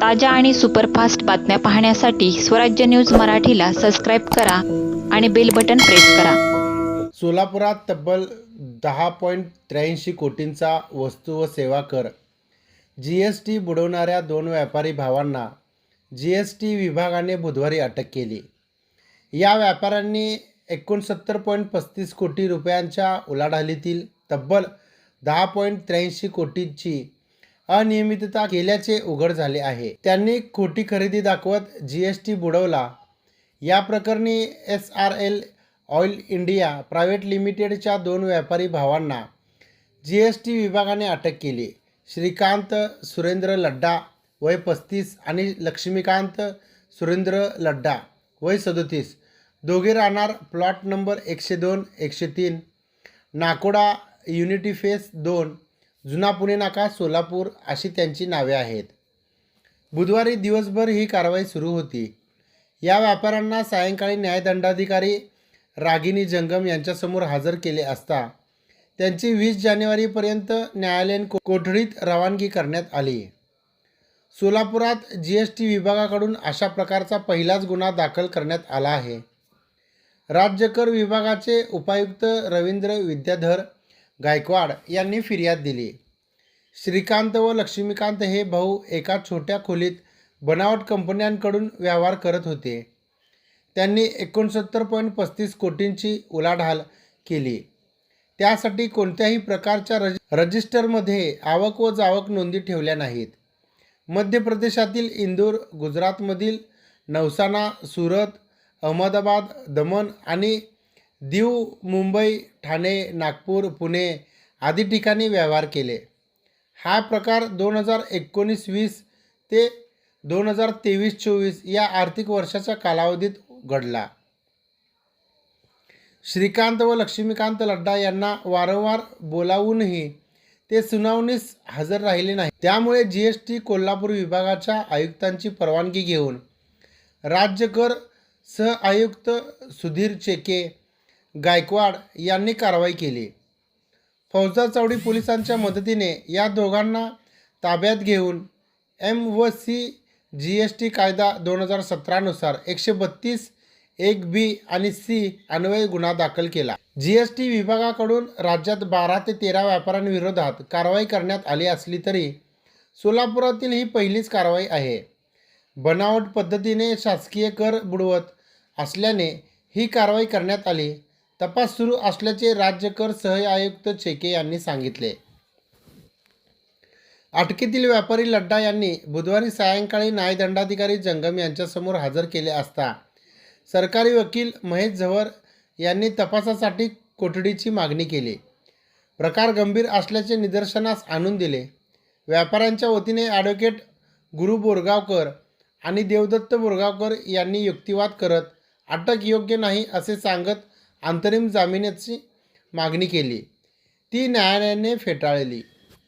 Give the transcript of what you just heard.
ताज्या आणि सुपरफास्ट बातम्या पाहण्यासाठी स्वराज्य न्यूज मराठीला सबस्क्राईब करा आणि बेल बटन प्रेस करा. सोलापुरात तब्बल दहा पॉईंट त्र्याऐंशी कोटींचा वस्तू व सेवा कर. जी एस टी बुडवणाऱ्या दोन व्यापारी भावांना जी एस टी विभागाने बुधवारी अटक केली. या व्यापाऱ्यांनी एकोणसत्तर पॉईंट पस्तीस कोटी रुपयांच्या उलाढालीतील तब्बल दहा पॉईंट त्र्याऐंशी कोटींची अनियमितता केल्याचे उघड झाले आहे. त्यांनी खोटी खरेदी दाखवत जी एस टी बुडवला. या प्रकरणी S R L oil India private लिमिटेडच्या दोन व्यापारी भावांना जी एस टी विभागाने अटक केली. श्रीकांत सुरेंद्र लड्डा वय पस्तीस आणि लक्ष्मीकांत सुरेंद्र लड्डा वय सदोतीस. दोघे राहणार प्लॉट नंबर एकशे दोन एकशे तीन. नाकोडा युनिटी फेस दोन. जुना पुणे नाका सोलापूर अशी त्यांची नावे आहेत. बुधवारी दिवसभर ही कारवाई सुरू होती. या व्यापाऱ्यांना सायंकाळी न्यायदंडाधिकारी रागिनी जंगम यांच्यासमोर हजर केले असता त्यांची वीस जानेवारीपर्यंत न्यायालयीन को- कोठडीत रवानगी करण्यात आली. सोलापुरात जी एस टी विभागाकडून अशा प्रकारचा पहिलाच गुन्हा दाखल करण्यात आला आहे. राज्यकर विभागाचे उपायुक्त रवींद्र विद्याधर गायकवाड यांनी फिर्याद दिली. श्रीकांत व लक्ष्मीकांत हे भाऊ एका छोट्या खोलीत बनावट कंपन्यांकडून व्यवहार करत होते. त्यांनी एकोणसत्तर पॉईंट पस्तीस कोटींची उलाढाल केली. त्यासाठी कोणत्याही प्रकारच्या रज रजिस्टरमध्ये आवक व जावक नोंदी ठेवल्या नाहीत. मध्य प्रदेशातील इंदूर गुजरातमधील नवसाना सुरत अहमदाबाद दमण आणि दीव मुंबई ठाणे नागपूर पुणे आदी ठिकाणी व्यवहार केले. हा प्रकार दोन हजार एकोणीस वीस ते दोन हजार तेवीस चोवीस या आर्थिक वर्षाच्या कालावधीत घडला. श्रीकांत व लक्ष्मीकांत लड्डा यांना वारंवार बोलावूनही ते सुनावणीस हजर राहिले नाही त्यामुळे जी एस टी कोल्हापूर विभागाच्या आयुक्तांची परवानगी घेऊन राज्य कर सह आयुक्त सुधीर चेके गायकवाड यांनी कारवाई केली. फौजदार चौडी पोलिसांच्या मदतीने या दोघांना ताब्यात घेऊन एम व सी जी एस टी कायदा दोन हजार सतरानुसार एकशे बत्तीस एक बी आणि सी अन्वय गुन्हा दाखल केला. जी एस टी विभागाकडून राज्यात बारा ते तेरा व्यापाऱ्यांविरोधात कारवाई करण्यात आली असली तरी सोलापुरातील ही पहिलीच कारवाई आहे. बनावट पद्धतीने शासकीय कर बुडवत असल्याने ही कारवाई करण्यात आली. तपास सुरू असल्याचे राज्य कर सह आयुक्त चेके यांनी सांगितले. अटकेतील व्यापारी लड्डा यांनी बुधवारी सायंकाळी न्यायदंडाधिकारी जंगम यांच्यासमोर हजर केले असता सरकारी वकील महेश झवर यांनी तपासासाठी कोठडीची मागणी केली. प्रकार गंभीर असल्याचे निदर्शनास आणून दिले. व्यापाऱ्यांच्या वतीने ॲडव्होकेट गुरु बोरगावकर आणि देवदत्त बोरगावकर यांनी युक्तिवाद करत अटक योग्य नाही असे सांगत अंतरिम जामिनाची मागणी केली. ती न्यायालयाने फेटाळली.